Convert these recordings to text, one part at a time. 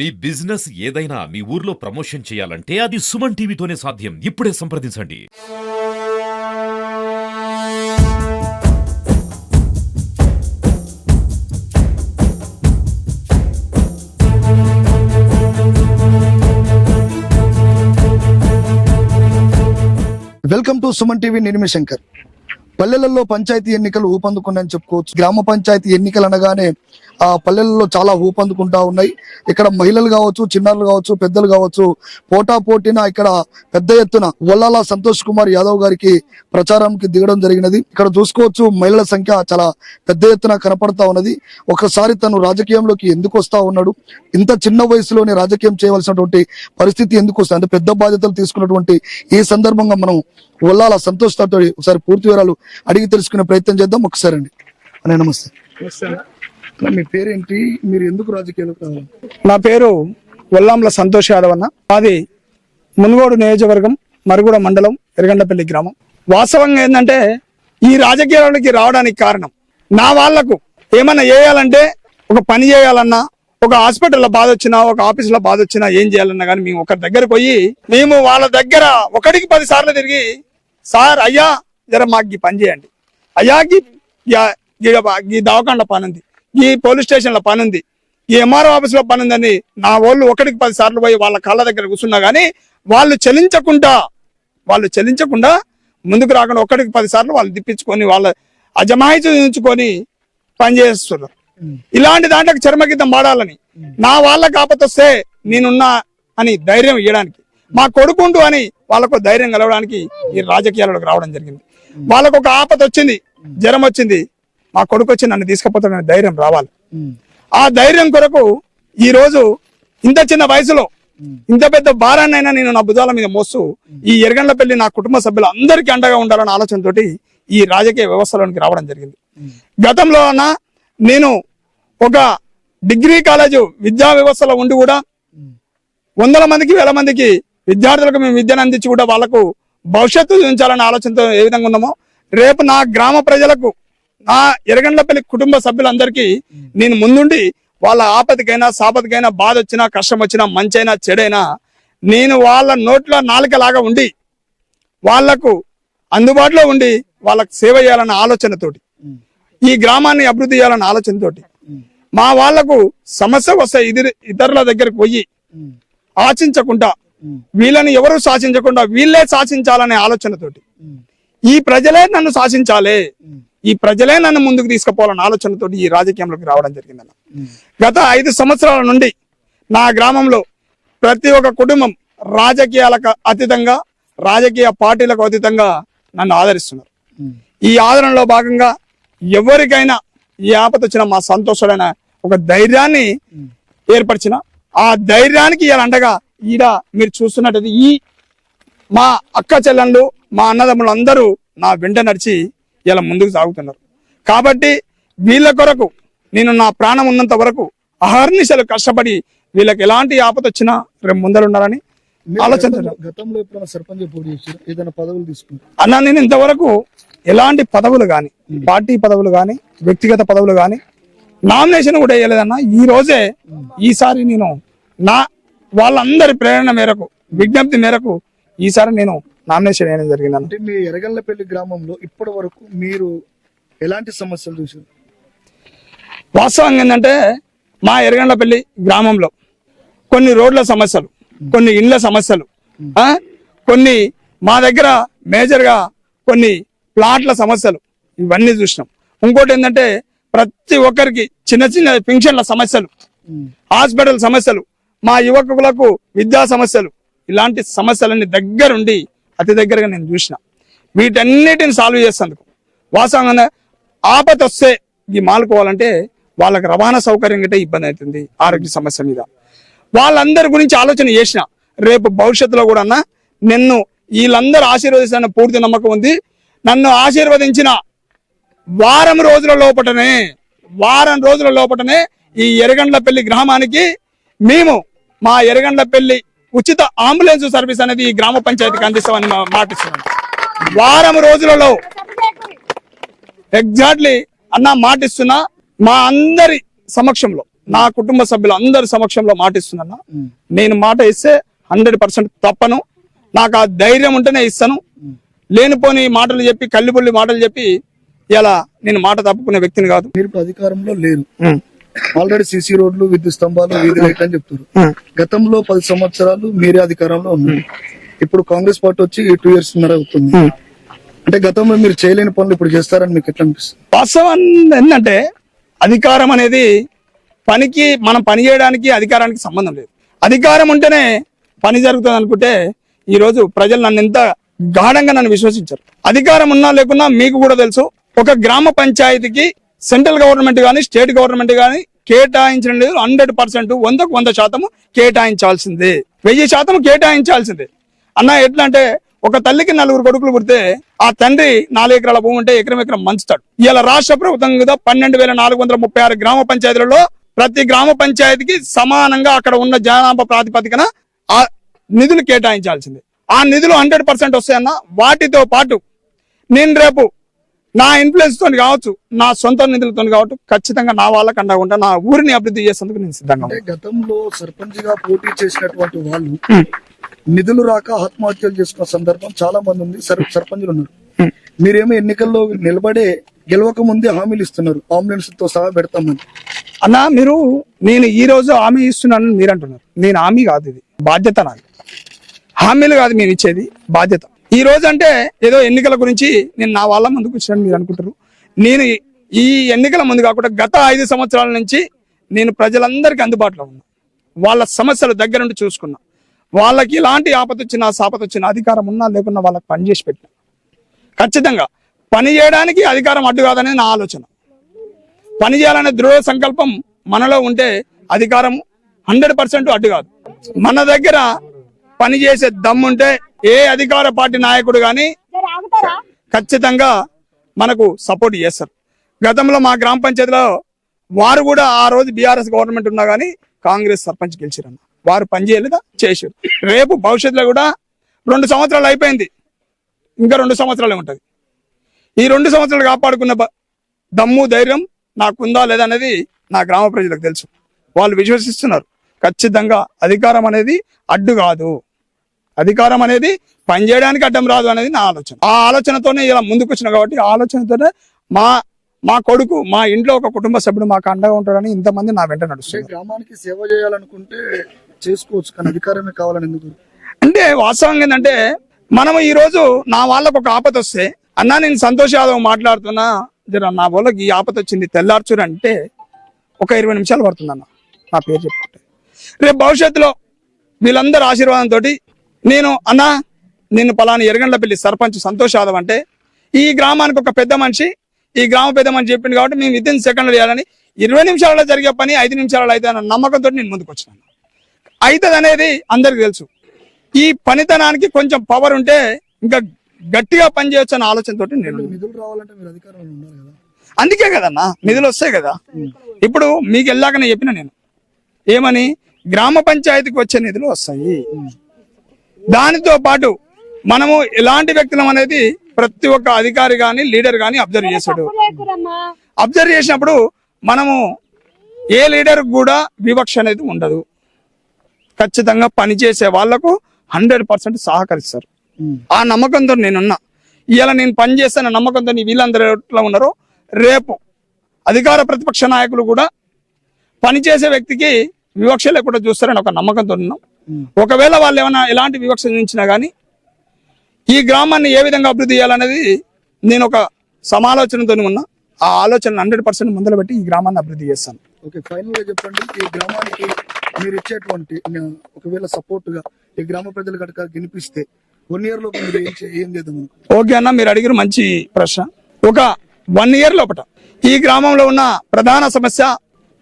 మీ business ఏదైనా మీ ఊర్లో promotion చేయాలంటే అది సుమన్ టీవీతోనే సాధ్యం. ఇప్పుడే సంప్రదించండి. వెల్కమ్ టు సుమన్ టీవీ నిర్మి శంకర్. పల్లెలలో పంచాయతీ ఎన్నికలు ఊపందుకున్నాయని చెప్పుకోవచ్చు. గ్రామ పంచాయతీ ఎన్నికలు అనగానే పల్లెల్లో చాలా ఊపందుకుంటా ఉన్నాయి. ఇక్కడ మహిళలు కావచ్చు చిన్నారులు కావచ్చు పెద్దలు కావచ్చు పోటా పోటీన ఇక్కడ పెద్ద ఎత్తున వల్లాల సంతోష్ కుమార్ యాదవ్ గారికి ప్రచారంకి దిగడం జరిగినది. ఇక్కడ చూసుకోవచ్చు మహిళల సంఖ్య చాలా పెద్ద ఎత్తున కనపడతా ఉన్నది. ఒకసారి తను రాజకీయంలోకి ఎందుకు వస్తా ఉన్నాడు? ఇంత చిన్న వయసులోనే రాజకీయం చేయవలసినటువంటి పరిస్థితి ఎందుకు వస్తుంది? అంటే పెద్ద బాధ్యతలు తీసుకున్నటువంటి ఈ సందర్భంగా మనం వల్లాల సంతోష్ తాతో ఒకసారి పూర్తి వివరాలు అడిగి తెలుసుకునే ప్రయత్నం చేద్దాం. ఒకసారి అండి. అనే నమస్తే. మీ పేరేంటి? మీరు ఎందుకు రాజకీయాలకు నా పేరు వల్లాంల సంతోష్ యాదవ్ అన్న. అది మునుగోడు నియోజకవర్గం మరుగుడ మండలం ఎరగండపల్లి గ్రామం. వాస్తవంగా ఏంటంటే ఈ రాజకీయాలకి రావడానికి కారణం నా వాళ్ళకు ఏమన్నా చేయాలంటే ఒక పని చేయాలన్నా ఒక హాస్పిటల్లో బాధ వచ్చినా ఒక ఆఫీసులో బాధ వచ్చినా ఏం చేయాలన్నా కానీ మేము ఒకరి దగ్గర పోయి మేము వాళ్ళ దగ్గర ఒకటికి పది సార్లు తిరిగి సార్ అయ్యా జర మాకు ఈ పని చేయండి. అయ్యా గీ యా- పని ఉంది ఈ పోలీస్ స్టేషన్లో పని ఉంది ఈ ఎంఆర్ఓ ఆఫీస్లో పని ఉందని నా వాళ్ళు ఒకటికి పది సార్లు పోయి వాళ్ళ కాళ్ళ దగ్గర కూర్చున్నా గానీ వాళ్ళు చెలించకుండా వాళ్ళు చెలించకుండా ముందుకు రాకుండా ఒకటికి పది సార్లు వాళ్ళు తిప్పించుకొని వాళ్ళ అజమాయితీ ఉంచుకొని పనిచేస్తున్నారు ఇలాంటి దాంట్లోకి చర్మగీతం పాడాలని. నా వాళ్ళకి ఆపతొస్తే నేనున్నా అని ధైర్యం ఇవ్వడానికి మా కొడుకుంటూ అని వాళ్ళకు ధైర్యం కలవడానికి ఈ రాజకీయాల్లోకి రావడం జరిగింది. వాళ్ళకు ఒక ఆపత వచ్చింది జ్వరం వచ్చింది. మా కొడుకు వచ్చి నన్ను తీసుకుపోతాడనే ధైర్యం రావాలి. ఆ ధైర్యం కొరకు ఈ రోజు ఇంత చిన్న వయసులో ఇంత పెద్ద భారాన్నైనా నేను నా భుజాల మీద మోస్తూ ఈ ఎరగండ్లపల్లి నా కుటుంబ సభ్యులు అందరికీ అండగా ఉండాలన్న ఆలోచనతోటి ఈ రాజకీయ వ్యవస్థలోనికి రావడం జరిగింది. గతంలో అన్న నేను ఒక డిగ్రీ కాలేజు విద్యా వ్యవస్థలో ఉండి కూడా వందల మందికి వేల మందికి విద్యార్థులకు మేము విద్యను అందించి కూడా వాళ్ళకు భవిష్యత్తు చూపించాలనే ఆలోచనతో ఏ విధంగా ఉన్నామో రేపు నా గ్రామ ప్రజలకు నా ఎరగండ్లపల్లి కుటుంబ సభ్యులందరికీ నేను ముందుండి వాళ్ళ ఆపదకైనా సాపదకైనా బాధ వచ్చినా కష్టం వచ్చినా మంచైనా చెడైనా నేను వాళ్ళ నోట్లో నాలుకలాగా ఉండి వాళ్ళకు అందుబాటులో ఉండి వాళ్ళకు సేవ చేయాలన్న ఆలోచనతోటి ఈ గ్రామాన్ని అభివృద్ధి చేయాలన్న ఆలోచనతోటి మా వాళ్ళకు సమస్య వస్తే ఇది ఇతరుల దగ్గరకు పోయి ఆశించకుండా వీళ్ళని ఎవరు శాసించకుండా వీళ్ళే శాసించాలనే ఆలోచనతోటి ఈ ప్రజలే నన్ను శాసించాలి ఈ ప్రజలే నన్ను ముందుకు తీసుకుపోవాలన్న ఆలోచనతోటి ఈ రాజకీయంలోకి రావడం జరిగిందన్న. గత ఐదు సంవత్సరాల నుండి నా గ్రామంలో ప్రతి ఒక్క కుటుంబం రాజకీయాలకు అతీతంగా రాజకీయ పార్టీలకు అతీతంగా నన్ను ఆదరిస్తున్నారు. ఈ ఆదరణలో భాగంగా ఎవరికైనా ఈ ఆపద వచ్చిన మా సంతోషుడైన ఒక ధైర్యాన్ని ఏర్పరిచిన ఆ ధైర్యానికి ఇలా అండగా ఈడ మీరు చూస్తున్నట్టు ఈ మా అక్క చెల్లెళ్ళు మా అన్నదమ్ములు అందరూ నా వెంట నడిచి ఇలా ముందుకు సాగుతున్నారు. కాబట్టి వీళ్ళ కొరకు నేను నా ప్రాణం ఉన్నంత వరకు అహర్నిశలు కష్టపడి వీళ్ళకి ఎలాంటి ఆపద వచ్చినా రేపు ముందరుండాలని మీరు ఆలోచన గతంలో- గతంలో ఎప్పుడైనా సర్పంచ్ పోటీ చేశారు? ఏదైనా పదవులు తీసుకుంటారు? అన్న నేను ఇంతవరకు ఎలాంటి పదవులు గాని పార్టీ పదవులు గాని వ్యక్తిగత పదవులు గాని నామినేషన్ కూడా వేయలేదన్న ఈ రోజే ఈసారి నేను నా వాళ్ళందరి ప్రేరణ మేరకు విజ్ఞప్తి మేరకు ఈసారి నేను నామినేషన్ వేయడం జరిగిందన్న. అంటే మీ ఎరగల్లపల్లి గ్రామంలో ఇప్పటి వరకు మీరు ఎలాంటి సమస్యలు చూసారు వాస్తవంగా ఏంటంటే మా ఎరగండ్లపల్లి గ్రామంలో కొన్ని రోడ్ల సమస్యలు కొన్ని ఇండ్ల సమస్యలు కొన్ని మా దగ్గర మేజర్గా కొన్ని ప్లాట్ల సమస్యలు ఇవన్నీ చూసినాం. ఇంకోటి ఏంటంటే ప్రతి ఒక్కరికి చిన్న చిన్న పింఛన్ల సమస్యలు హాస్పిటల్ సమస్యలు మా యువకులకు విద్యా సమస్యలు ఇలాంటి సమస్యలన్నీ దగ్గరుండి అతి దగ్గరగా నేను చూసిన. వీటన్నిటిని సాల్వ్ చేసేందుకు వాస్తవంగా ఆపత వస్తే ఈ మాలుకోవాలంటే వాళ్ళకి రవాణా సౌకర్యం గట్టే ఇబ్బంది అవుతుంది ఆరోగ్య సమస్య మీద. వాళ్ళందరి గురించి ఆలోచన చేసిన. రేపు భవిష్యత్తులో కూడా అన్న నిన్ను వీళ్ళందరూ ఆశీర్వదిస్తాన పూర్తి నమ్మకం ఉంది. నన్ను ఆశీర్వదించిన వారం రోజుల లోపటనే వారం రోజుల లోపటనే ఈ ఎరగండ్లపల్లి గ్రామానికి మేము మా ఎరగండ్లపల్లి ఉచిత అంబులెన్స్ సర్వీస్ అనేది ఈ గ్రామ పంచాయతీకి అందిస్తామని మాటిస్తున్నాం వారం రోజులలో ఎగ్జాక్ట్లీ అన్న మాటిస్తున్నా మా అందరి సమక్షంలో నా కుటుంబ సభ్యులు అందరి సమక్షంలో మాట ఇస్తున్నా ఉమ్. నేను మాట ఇస్తే హండ్రెడ్ పర్సెంట్ తప్పను. నాకు ఆ ధైర్యం ఉంటేనే ఇస్తాను. లేనిపోని మాటలు చెప్పి కల్లిబుల్లి మాటలు చెప్పి ఇలా నేను మాట తప్పుకునే వ్యక్తిని కాదు. మీరు అధికారంలో లేరు. ఆల్రెడీ సీసీ రోడ్లు విద్యుత్ స్తంభాలు వీధి లైట్లు అని చెప్తారు గతంలో పది సంవత్సరాలు మీరే అధికారంలో ఉన్నారు. ఇప్పుడు కాంగ్రెస్ పార్టీ వచ్చి టూ ఇయర్స్ అవుతుంది. అంటే గతంలో మీరు చేయలేని పనులు ఇప్పుడు చేస్తారని మీకు ఎట్లా అనిపిస్తుంది? వాస్తవం ఏంటంటే అధికారం అనేది పనికి మనం పని చేయడానికి అధికారానికి సంబంధం లేదు. అధికారం ఉంటేనే పని జరుగుతుంది అనుకుంటే ఈ రోజు ప్రజలు నన్ను ఎంత గాఢంగా నన్ను విశ్వసించారు. అధికారం ఉన్నా లేకున్నా మీకు కూడా తెలుసు ఒక గ్రామ పంచాయతీకి సెంట్రల్ గవర్నమెంట్ కానీ స్టేట్ గవర్నమెంట్ కానీ కేటాయించిన లేదు. హండ్రెడ్ పర్సెంట్ వందకు వంద శాతము కేటాయించాల్సిందే. వెయ్యి శాతం కేటాయించాల్సిందే. అన్న ఎట్లా అంటే ఒక తల్లికి నలుగురు కొడుకులు పుడితే ఆ తండ్రి నాలుగు ఎకరాల భూమి ఉంటే ఎకరం ఎకరం మంచుతాడు. ఇలా రాష్ట్ర ప్రభుత్వం కదా పన్నెండు వేల నాలుగు వందల ముప్పై ఆరు గ్రామ పంచాయతీలలో ప్రతి గ్రామ పంచాయతీకి సమానంగా అక్కడ ఉన్న జనాభా ప్రాతిపదికన ఆ నిధులు కేటాయించాల్సింది. ఆ నిధులు హండ్రెడ్ పర్సెంట్ వస్తాయన్న వాటితో పాటు నేను రేపు నా ఇన్ఫ్లుయెన్స్ తోని కావచ్చు నా సొంత నిధులతో కావచ్చు ఖచ్చితంగా నా వాళ్ళకి ఉంటా నా ఊరిని అభివృద్ధి చేసేందుకు నేను సిద్ధంగా. గతంలో సర్పంచ్గా పోటీ చేసినటువంటి వాళ్ళు నిధులు రాక ఆత్మహత్యలు చేసుకున్న సందర్భం చాలా మంది ఉంది సర్- సర్పంచులు ఉన్నారు. మీరేమో ఎన్నికల్లో నిలబడే గెలవక ముందే హామీలు ఇస్తున్నారు అంబులెన్స్తో సహా పెడతామని. అన్నా మీరు నేను ఈ రోజు హామీ ఇస్తున్నానని మీరు అంటున్నారు నేను హామీ కాదు ఇది బాధ్యత నాది. హామీలు కాదు మీరు ఇచ్చేది బాధ్యత. ఈ రోజు అంటే ఏదో ఎన్నికల గురించి నేను నా వాళ్ళ ముందుకు వచ్చాను మీరు అనుకుంటారు. నేను ఈ ఎన్నికల ముందు కాకుండా గత ఐదు సంవత్సరాల నుంచి నేను ప్రజలందరికీ అందుబాటులో ఉన్నా. వాళ్ళ సమస్యలు దగ్గర నుండి చూసుకున్నా. వాళ్ళకి ఇలాంటి ఆపద వచ్చినా సాపత వచ్చినా అధికారం ఉన్నా లేకున్నా వాళ్ళకి పని చేసి పెట్టిన. ఖచ్చితంగా పని చేయడానికి అధికారం అడ్డు కాదనే నా ఆలోచన. పని చేయాలనే దృఢ సంకల్పం మనలో ఉంటే అధికారం హండ్రెడ్ పర్సెంట్ అడ్డు కాదు. మన దగ్గర పని చేసే దమ్ముంటే ఏ అధికార పార్టీ నాయకుడు కానీ ఖచ్చితంగా మనకు సపోర్ట్ చేస్తారు. గతంలో మా గ్రామ పంచాయతీలో వారు కూడా ఆ రోజు బీఆర్ఎస్ గవర్నమెంట్ ఉన్నా కానీ కాంగ్రెస్ సర్పంచ్ గెలిచిరన్న. వారు పని చేయలేదా? చేసారు రేపు భవిష్యత్తులో కూడా రెండు సంవత్సరాలు అయిపోయింది. ఇంకా రెండు సంవత్సరాలే ఉంటుంది. ఈ రెండు సంవత్సరాలు కాపాడుకున్న దమ్ము ధైర్యం నాకుందా లేదా అనేది నా గ్రామ ప్రజలకు తెలుసు. వాళ్ళు విశ్వసిస్తున్నారు. ఖచ్చితంగా అధికారం అనేది అడ్డు కాదు అధికారం అనేది పనిచేయడానికి అడ్డం రాదు అనేది నా ఆలోచన. ఆ ఆలోచనతోనే ఇలా ముందుకు వచ్చిన కాబట్టి ఆ ఆలోచనతోనే మా మా కొడుకు మా ఇంట్లో ఒక కుటుంబ సభ్యుడు మాకు అండగా ఉంటాడని ఇంతమంది నా వెంట నడుస్తుంది గ్రామానికి సేవ చేయాలనుకుంటే చేసుకోవచ్చు కానీ అధికారమే కావాలని ఎందుకు? అంటే వాస్తవంగా ఏంటంటే మనము ఈ రోజు నా వాళ్ళకు ఒక ఆపత వస్తే అన్నా నేను సంతోష్ యాదవ్ మాట్లాడుతున్నా జర నా వాళ్ళకి ఈ ఆపత వచ్చింది తెల్లార్చురు అంటే ఒక ఇరవై నిమిషాలు పడుతుంది అన్న నా పేరు చెప్పుకుంటే. రేపు భవిష్యత్తులో వీళ్ళందరి ఆశీర్వాదంతో నేను అన్నా నేను పలాని ఎరగండ్లపల్లి సర్పంచ్ సంతోష్ యాదవ్ అంటే ఈ గ్రామానికి ఒక పెద్ద మనిషి ఈ గ్రామ పెద్ద మనిషి చెప్పింది కాబట్టి మేము విత్ ఇన్ సెకండ్ చేయాలని ఇరవై నిమిషాలలో జరిగే పని ఐదు నిమిషాలలో అయితే అన్న నమ్మకంతో నేను ముందుకు వచ్చినాను. అవుతుంది అనేది అందరికి తెలుసు. ఈ పనితనానికి కొంచెం పవర్ ఉంటే ఇంకా గట్టిగా పనిచేయొచ్చు అన్న ఆలోచనతో నేను అందుకే కదన్నా నిధులు వస్తాయి కదా. ఇప్పుడు మీకు వెళ్ళాకనే చెప్పిన నేను ఏమని? గ్రామ పంచాయతీకి వచ్చే నిధులు వస్తాయి. దానితో పాటు మనము ఎలాంటి వ్యక్తులం అనేది ప్రతి ఒక్క అధికారి గాని లీడర్ గాని అబ్జర్వ్ చేశాడు. అబ్జర్వ్ చేసినప్పుడు మనము ఏ లీడర్ కూడా వివక్ష అనేది ఉండదు. ఖచ్చితంగా పనిచేసే వాళ్ళకు హండ్రెడ్ పర్సెంట్ సహకరిస్తారు. ఆ నమ్మకంతో నేనున్నా. ఇవాళ నేను పని చేస్తాన నమ్మకంతో వీళ్ళందరూ ఎట్లా ఉన్నారో రేపు అధికార ప్రతిపక్ష నాయకులు కూడా పనిచేసే వ్యక్తికి వివక్ష లేకుండా చూస్తారని ఒక నమ్మకంతో ఉన్నాం. ఒకవేళ వాళ్ళు ఏమైనా ఎలాంటి వివక్ష చూపించినా కానీ ఈ గ్రామాన్ని ఏ విధంగా అభివృద్ధి చేయాలనేది నేను ఒక సమాలోచనతో ఉన్నా. ఆ ఆలోచన హండ్రెడ్ పర్సెంట్ ముందర పెట్టి ఈ గ్రామాన్ని అభివృద్ధి చేస్తాను. ఓకే ఫైనల్గా చెప్పండి. ఈ గ్రామానికి మీరు ఇచ్చేటువంటి ఒకవేళ సపోర్ట్గా ఈ గ్రామ ప్రజలు కనుక వినిపిస్తే వన్ ఇయర్లో మీరు ఏం చేద్దాం? ఓకే అన్న మీరు అడిగిన మంచి ప్రశ్న. ఒక వన్ ఇయర్ లోపల ఈ గ్రామంలో ఉన్న ప్రధాన సమస్య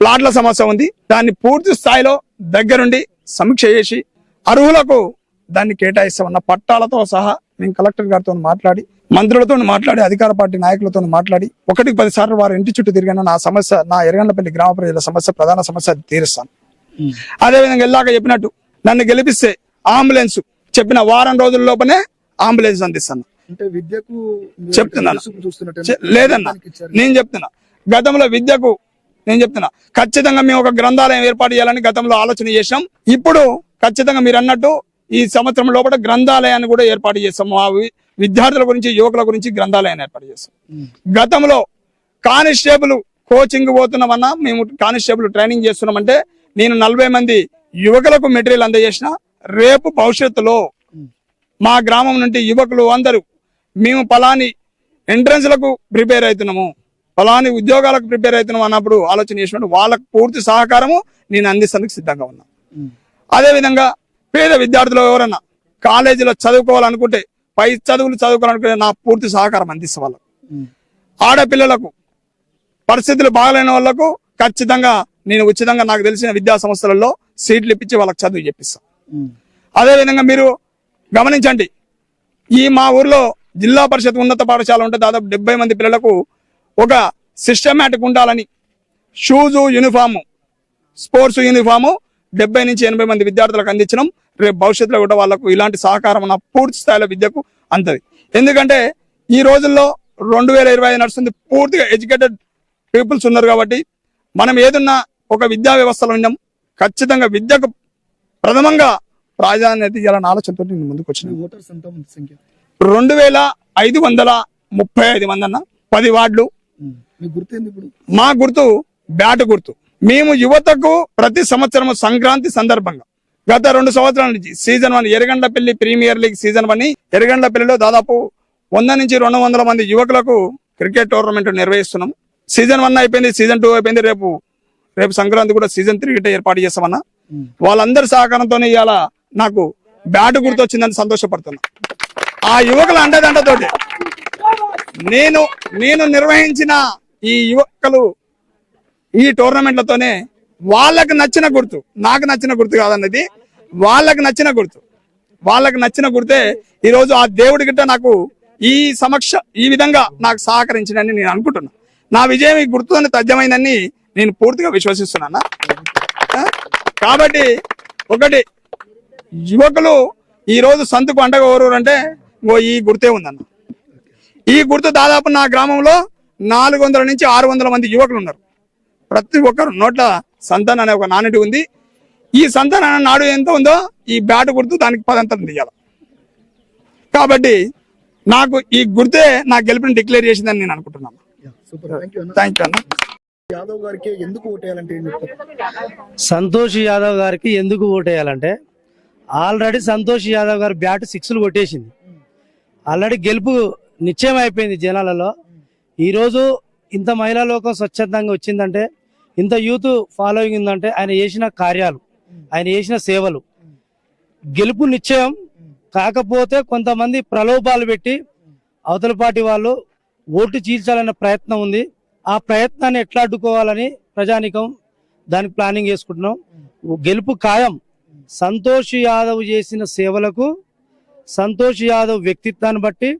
ప్లాట్ల సమస్య ఉంది. దాన్ని పూర్తి స్థాయిలో దగ్గరుండి సమీక్ష చేసి అర్హులకు దాన్ని కేటాయిస్తామన్న పట్టాలతో సహా మేము కలెక్టర్ గారితో మాట్లాడి మంత్రులతో మాట్లాడి అధికార పార్టీ నాయకులతో మాట్లాడి ఒకటికి పది సార్లు వారి ఇంటి చుట్టూ తిరిగిన నా సమస్య నా ఎరగండ్లపల్లి గ్రామ ప్రజల సమస్య ప్రధాన సమస్య అది తీరుస్తాను. అదేవిధంగా వెళ్ళాక చెప్పినట్టు నన్ను గెలిపిస్తే అంబులెన్స్ చెప్పిన వారం రోజుల లోపనే అంబులెన్స్ అందిస్తాను. అంటే విద్యకు మీరు చెప్తున్నాను. రుసుము చూస్తున్నట్టు చె- లేదన్నా. నేను చెప్తున్నా. గతంలో విద్యకు నేను చెప్తున్నా. ఖచ్చితంగా మేము ఒక గ్రంథాలయం ఏర్పాటు చేయాలని గతంలో ఆలోచన చేసాం ఇప్పుడు ఖచ్చితంగా మీరు అన్నట్టు ఈ సంవత్సరం లోపల గ్రంథాలయాన్ని కూడా ఏర్పాటు చేస్తాం. మా వి- విద్యార్థుల గురించి యువకుల గురించి గ్రంథాలయాన్ని ఏర్పాటు చేస్తాం. గతంలో కానిస్టేబుల్ కోచింగ్ పోతున్నామన్నా మేము కానిస్టేబుల్ ట్రైనింగ్ చేస్తున్నామంటే నేను నలభై మంది యువకులకు మెటీరియల్ అందజేసిన రేపు భవిష్యత్తులో మా గ్రామం నుండి యువకులు అందరూ మేము పలాని ఎంట్రన్స్లకు ప్రిపేర్ అవుతున్నాము. పలాని ఉద్యోగాలకు ప్రిపేర్ అవుతున్నాం అన్నప్పుడు ఆలోచన చేసినప్పుడు వాళ్ళకు పూర్తి సహకారము నేను అందిస్తానికి సిద్ధంగా ఉన్నా. అదే విధంగా పేద విద్యార్థులు ఎవరన్నా కాలేజీలో చదువుకోవాలనుకుంటే పై చదువులు చదువుకోవాలనుకుంటే నా పూర్తి సహకారం అందిస్తా వాళ్ళకు. ఆడపిల్లలకు పరిస్థితులు బాగలేని వాళ్ళకు ఖచ్చితంగా నేను ఉచితంగా నాకు తెలిసిన విద్యా సంస్థలలో సీట్లు ఇప్పించి వాళ్ళకి చదువు చెప్పిస్తా. అదే విధంగా మీరు గమనించండి ఈ మా ఊర్లో జిల్లా పరిషత్ ఉన్నత పాఠశాల ఉంటే దాదాపు డెబ్బై మంది పిల్లలకు ఒక సిస్టమేటిక్ ఉండాలని షూజు యూనిఫాము స్పోర్ట్స్ యూనిఫాము డెబ్బై నుంచి ఎనభై మంది విద్యార్థులకు అందించడం రేపు భవిష్యత్తులో కూడా వాళ్ళకు ఇలాంటి సహకారం నా పూర్తి స్థాయిలో విద్యకు అంతది. ఎందుకంటే ఈ రోజుల్లో రెండు వేల ఇరవై ఐదు నడుస్తుంది పూర్తిగా ఎడ్యుకేటెడ్ పీపుల్స్ ఉన్నారు కాబట్టి మనం ఏదున్నా ఒక విద్యా వ్యవస్థలో ఉన్నాం. ఖచ్చితంగా విద్యకు ప్రథమంగా ప్రాధాన్యత ఇవ్వాలన్న ఆలోచనతో నేను ముందుకు వచ్చిన. రెండు వేల ఐదు వందల ముప్పై ఐదు మంది అన్న పది వార్డులు మీ గుర్తేంది ఇప్పుడు? మా గుర్తు బ్యాట్ గుర్తు. మేము యువతకు ప్రతి సంవత్సరం సంక్రాంతి సందర్భంగా గత రెండు సంవత్సరాల నుంచి season one Eragandlapalli premier league season one ఎరగండ్లపల్లిలో దాదాపు వంద నుంచి రెండు వందల మంది యువకులకు క్రికెట్ టోర్నమెంట్ నిర్వహిస్తున్నాం. సీజన్ వన్ అయిపోయింది సీజన్ టూ అయిపోయింది రేపు రేపు సంక్రాంతి కూడా సీజన్ త్రీ గిట్ట ఏర్పాటు చేస్తామన్నా. వాళ్ళందరి సహకారంతోనే ఇవాళ నాకు బ్యాట్ గుర్తు వచ్చిందని సంతోషపడుతున్నా. ఆ యువకుల అండదండతోటి నేను నేను నిర్వహించిన ఈ యువకులు ఈ టోర్నమెంట్లతోనే వాళ్ళకు నచ్చిన గుర్తు. నాకు నచ్చిన గుర్తు కాదన్నది. వాళ్ళకు నచ్చిన గుర్తు. వాళ్ళకు నచ్చిన గుర్తే ఈరోజు ఆ దేవుడి గిట్ట నాకు ఈ సమక్ష ఈ విధంగా నాకు సహకరించిందని నేను అనుకుంటున్నా. నా విజయం ఈ గుర్తుతోనే తథ్యమైందని నేను పూర్తిగా విశ్వసిస్తున్నాను? కాబట్టి ఒకటి యువకులు ఈ రోజు సంతుకు అండగా అంటే ఓ ఈ గుర్తే ఉందన్న. ఈ గుర్తు దాదాపు నా గ్రామంలో నాలుగు వందల నుంచి ఆరు వందల మంది యువకులు ఉన్నారు. ప్రతి ఒక్కరు నోట్ల సంతానం అనే ఒక నానుడి ఉంది. ఈ సంతానం అనే నాడు ఎంత ఉందో ఈ బ్యాట్ గుర్తు దానికి పదంతరం తీయాలి. కాబట్టి నాకు ఈ గుర్తే నా గెలుపుని డిక్లేర్ చేసిందని నేను అనుకుంటున్నాను. సూపర్. థ్యాంక్ యూ అన్న. యాదవ్ గారికి ఎందుకు ఓటేయాలంటే సంతోష్ యాదవ్ గారికి ఎందుకు ఓటేయాలంటే ఆల్రెడీ సంతోష్ యాదవ్ గారు బ్యాట్ సిక్స్లు కొట్టేసింది. ఆల్రెడీ గెలుపు నిశ్చయం అయిపోయింది జనాలలో. ఈరోజు ఇంత మహిళా లోకం స్వచ్ఛందంగా వచ్చిందంటే ఇంత యూత్ ఫాలోయింగ్ ఉందంటే ఆయన చేసిన కార్యాలు ఆయన చేసిన సేవలు. గెలుపు నిశ్చయం. కాకపోతే కొంతమంది ప్రలోభాలు పెట్టి అవతల పార్టీ వాళ్ళు ఓటు చీల్చాలనే ప్రయత్నం ఉంది. ఆ ప్రయత్నాన్ని ఎట్లా అడ్డుకోవాలని ప్రజానికం దానికి ప్లానింగ్ చేసుకుంటున్నాం. గెలుపు ఖాయం. సంతోష్ యాదవ్ చేసిన సేవలకు సంతోష్ యాదవ్ వ్యక్తిత్వాన్ని బట్టి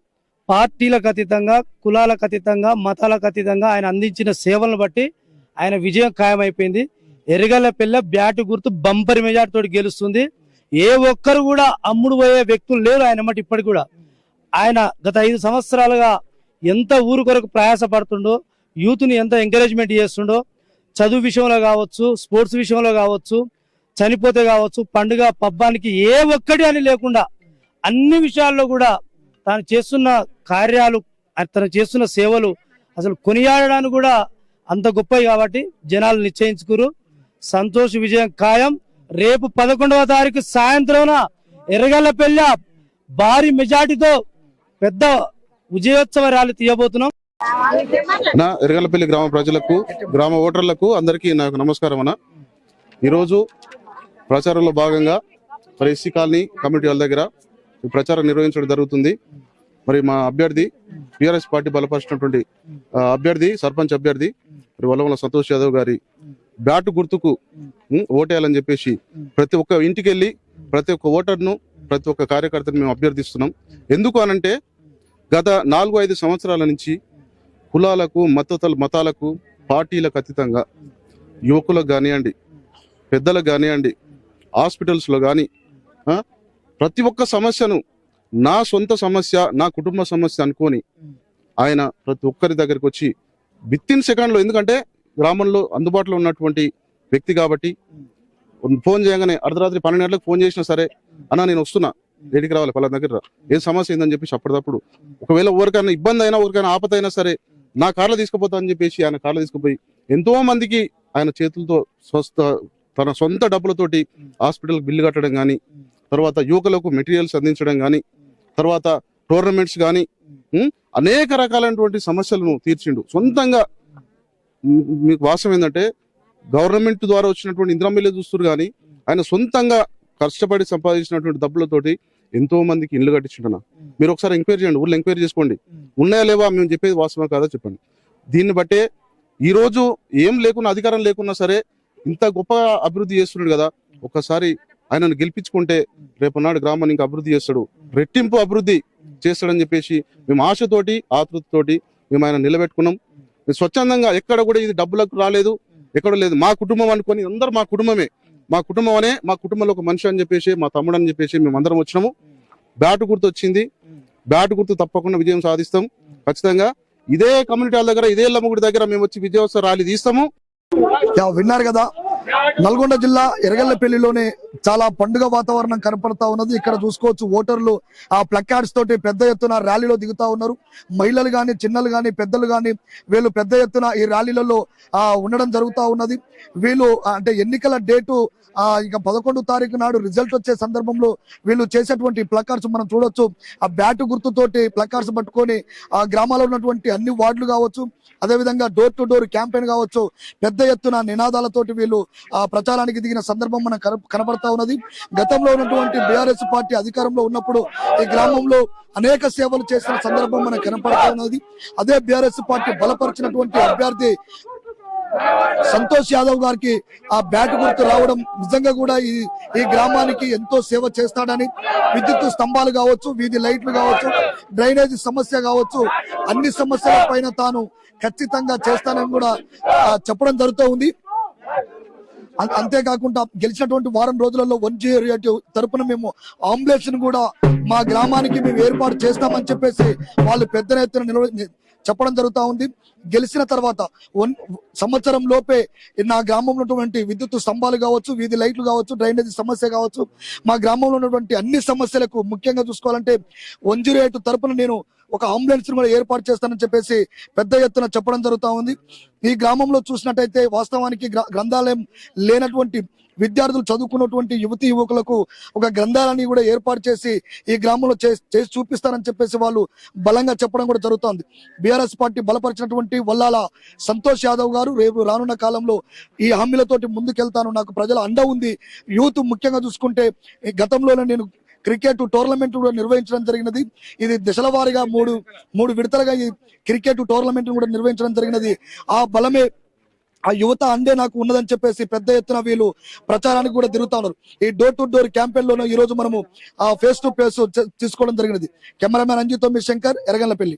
పార్టీలకు అతీతంగా కులాలకు అతీతంగా మతాలకు అతీతంగా ఆయన అందించిన సేవలను బట్టి ఆయన విజయం ఖాయమైపోయింది. ఎరగల పిల్ల బ్యాట్ గుర్తు బంపర్ మెజార్టీతో గెలుస్తుంది. ఏ ఒక్కరు కూడా అమ్ముడు పోయే వ్యక్తులు లేరు ఆయన మట్టి ఇప్పటికి కూడా. ఆయన గత ఐదు సంవత్సరాలుగా ఎంత ఊరు కొరకు ప్రయాసపడుతుండో యూత్ని ఎంత ఎంకరేజ్మెంట్ చేస్తుండో చదువు విషయంలో కావచ్చు స్పోర్ట్స్ విషయంలో కావచ్చు చనిపోతే కావచ్చు పండుగ పబ్బానికి ఏ ఒక్కటి అని లేకుండా అన్ని విషయాల్లో కూడా తాను చేస్తున్న కార్యాలు తను చేస్తున్న సేవలు అసలు కొనియాడడానికి కూడా అంత గొప్పవి కాబట్టి జనాలు నిశ్చయించుకురు. సంతోష్ విజయం ఖాయం. రేపు పదకొండవ తారీఖు సాయంత్రం ఎర్రగల్లపల్లి భారీ మెజార్టీతో పెద్ద విజయోత్సవ ర్యాలీ తీయబోతున్నాం. నా ఎరగలపల్లి గ్రామ ప్రజలకు గ్రామ ఓటర్లకు అందరికీ నాకు నమస్కారం అన్న. ఈరోజు ప్రచారంలో భాగంగా మరి ఎస్సీ కాలనీ కమ్యూనిటీ వాళ్ళ దగ్గర ప్రచారం నిర్వహించడం జరుగుతుంది. మరి మా అభ్యర్థి టీఆర్ఎస్ పార్టీ బలపరిచినటువంటి అభ్యర్థి సర్పంచ్ అభ్యర్థి మరి వల్లవల్ల సంతోష్ యాదవ్ గారి బ్యాటు గుర్తుకు ఓటేయాలని చెప్పేసి ప్రతి ఒక్క ఇంటికి వెళ్ళి ప్రతి ఒక్క ఓటర్ను ప్రతి ఒక్క కార్యకర్తను మేము అభ్యర్థిస్తున్నాం. ఎందుకు అనంటే గత నాలుగు ఐదు సంవత్సరాల నుంచి కులాలకు మతతల మతాలకు పార్టీలకు అతీతంగా యువకులకు కానివ్వండి పెద్దలకు కానివ్వండి హాస్పిటల్స్లో కానీ ప్రతి ఒక్క సమస్యను నా సొంత సమస్య నా కుటుంబ సమస్య అనుకొని ఆయన ప్రతి ఒక్కరి దగ్గరికి వచ్చి విత్ ఇన్ సెకండ్లో ఎందుకంటే గ్రామంలో అందుబాటులో ఉన్నటువంటి వ్యక్తి కాబట్టి ఫోన్ చేయగానే అర్ధరాత్రి పన్నెండు గంటలకు ఫోన్ చేసినా సరే అన్న నేను వస్తున్నా రెడీకి రావాలి పలానా దగ్గర రా. ఏం సమస్య ఏందని చెప్పేసి అప్పటిదప్పుడు ఒకవేళ ఎవరికైనా ఇబ్బంది అయినా ఎవరికైనా ఆపతైనా అయినా సరే నా కార్లో తీసుకుపోతా అని చెప్పేసి ఆయన కార్లో తీసుకుపోయి ఎంతో మందికి ఆయన చేతులతో స్వస్థ తన సొంత డబ్బులతోటి హాస్పిటల్ బిల్లు కట్టడం కానీ తర్వాత యువకులకు మెటీరియల్స్ అందించడం కానీ తర్వాత టోర్నమెంట్స్ కానీ అనేక రకాలైనటువంటి సమస్యలను తీర్చిండు. సొంతంగా మీకు వాస్తవం ఏంటంటే గవర్నమెంట్ ద్వారా వచ్చినటువంటి ఇంద్రమిల్లే చూస్తున్నారు కానీ ఆయన సొంతంగా కష్టపడి సంపాదించినటువంటి డబ్బులతోటి ఎంతో మందికి ఇల్లు కట్టించుంటున్నా. మీరు ఒకసారి ఎంక్వైరీ చేయండి ఊళ్ళో ఎంక్వైరీ చేసుకోండి. ఉన్నాయా లేవా? మేము చెప్పేది వాస్తవం కాదా చెప్పండి. దీన్ని బట్టే ఈరోజు ఏం లేకున్నా అధికారం లేకున్నా సరే ఇంత గొప్ప అభివృద్ధి చేస్తున్నాడు కదా. ఒక్కసారి ఆయనను గెలిపించుకుంటే రేపు నాడు గ్రామాన్ని ఇంకా అభివృద్ధి చేస్తాడు. రెట్టింపు అభివృద్ధి చేస్తాడని చెప్పేసి మేము ఆశతోటి ఆతృతతోటి మేము ఆయన నిలబెట్టుకున్నాం. మేము స్వచ్ఛందంగా ఎక్కడ కూడా ఇది డబ్బులకు రాలేదు ఎక్కడ లేదు. మా కుటుంబం అనుకొని అందరు మా కుటుంబమే. మా కుటుంబం అనే మా కుటుంబంలో ఒక మనిషి అని చెప్పేసి మా తమ్ముడు అని చెప్పేసి మేము అందరం వచ్చినాము. బ్యాటు గుర్తు వచ్చింది. బ్యాటు గుర్తు తప్పకుండా విజయం సాధిస్తాం. ఖచ్చితంగా ఇదే కమ్యూనిటీ వాళ్ళ దగ్గర ఇదే లమ్మగుడి దగ్గర మేము వచ్చి విజయోత్సవ ర్యాలీ తీస్తాము. విన్నారు కదా. నల్గొండ జిల్లా ఎరగల్లపల్లిలోనే చాలా పండుగ వాతావరణం కనపడతా ఉన్నది. ఇక్కడ చూసుకోవచ్చు ఓటర్లు ఆ ప్లకార్డ్స్ తోటి పెద్ద ఎత్తున ర్యాలీలో దిగుతా ఉన్నారు. మహిళలు గాని చిన్నలు గాని పెద్దలు గాని వీళ్ళు పెద్ద ఎత్తున ఈ ర్యాలీలలో ఆ ఉండడం జరుగుతా ఉన్నది. వీళ్ళు అంటే ఎన్నికల డేటు ఆ ఇక పదకొండు తారీఖు నాడు రిజల్ట్ వచ్చే సందర్భంలో వీళ్ళు చేసేటువంటి ప్లకార్డ్స్ మనం చూడొచ్చు. ఆ బ్యాట్ గుర్తుతోటి ప్లకార్డ్స్ పట్టుకొని ఆ గ్రామాల్లో ఉన్నటువంటి అన్ని వార్డులు కావచ్చు అదేవిధంగా డోర్ టు డోర్ క్యాంపెయిన్ కావచ్చు పెద్ద ఎత్తున నినాదాలతోటి వీళ్ళు ఆ ప్రచారానికి దిగిన సందర్భం మనం కన- కనబడతా ఉన్నది. గతంలో ఉన్నటువంటి బీఆర్ఎస్ పార్టీ అధికారంలో ఉన్నప్పుడు ఈ గ్రామంలో అనేక సేవలు చేసిన సందర్భం మనకు కనపడతా ఉన్నది. అదే బీఆర్ఎస్ పార్టీ బలపరిచినటువంటి అభ్యర్థి సంతోష్ యాదవ్ గారికి ఆ బ్యాట్ గుర్తు రావడం నిజంగా కూడా ఈ ఈ గ్రామానికి ఎంతో సేవ చేస్తాడని విద్యుత్ స్తంభాలు కావచ్చు వీధి లైట్లు కావచ్చు డ్రైనేజీ సమస్య కావచ్చు అన్ని సమస్యల పైన తాను ఖచ్చితంగా చేస్తానని కూడా చెప్పడం జరుగుతూ ఉంది. అంతేకాకుండా గెలిచినటువంటి వారం రోజులలో వన్ జీరో తరపున మేము అంబులెన్స్ కూడా మా గ్రామానికి మేము ఏర్పాటు చేస్తామని చెప్పేసి వాళ్ళు పెద్ద ఎత్తున నిలవ చెప్పడం జరుగుతూ ఉంది. గెలిచిన తర్వాత వన్ సంవత్సరం లోపే నా గ్రామంలో ఉన్నటువంటి విద్యుత్ స్తంభాలు కావచ్చు వీధి లైట్లు కావచ్చు డ్రైనేజీ సమస్య కావచ్చు మా గ్రామంలో ఉన్నటువంటి అన్ని సమస్యలకు ముఖ్యంగా చూసుకోవాలంటే వన్ జీరో ఎయిట్ తరపున నేను ఒక అంబులెన్స్ కూడా ఏర్పాటు చేస్తానని చెప్పేసి పెద్ద ఎత్తున చెప్పడం జరుగుతా ఉంది. ఈ గ్రామంలో చూసినట్టయితే వాస్తవానికి గ్రంథాలయం లేనటువంటి విద్యార్థులు చదువుకున్నటువంటి యువతి యువకులకు ఒక గ్రంథాలయాన్ని కూడా ఏర్పాటు చేసి ఈ గ్రామంలో చేసి చేసి చూపిస్తారని చెప్పేసి వాళ్ళు బలంగా చెప్పడం కూడా జరుగుతోంది. బీఆర్ఎస్ పార్టీ బలపరిచినటువంటి వల్లాల సంతోష్ యాదవ్ గారు రేపు రానున్న కాలంలో ఈ హామీలతోటి ముందుకెళ్తాను. నాకు ప్రజల అండ ఉంది. యూత్ ముఖ్యంగా చూసుకుంటే ఈ గతంలోనే నేను క్రికెట్ టోర్నమెంట్ కూడా నిర్వహించడం జరిగినది. ఇది దశల వారీగా మూడు మూడు విడతలుగా ఈ క్రికెట్ టోర్నమెంట్ కూడా నిర్వహించడం జరిగినది. ఆ బలమే ఆ యువత అందే నాకు ఉన్నదని చెప్పేసి పెద్ద ఎత్తున వీళ్ళు ప్రచారానికి కూడా తిరుగుతా ఉన్నారు. ఈ డోర్ టు డోర్ క్యాంపెయిన్ లోనూ ఈ రోజు మనము ఆ ఫేస్ టు ఫేస్ తీసుకోవడం జరిగినది. కెమెరామ్యాన్ అంజిత్ తొమ్మిది శంకర్ ఎరగల్లపల్లి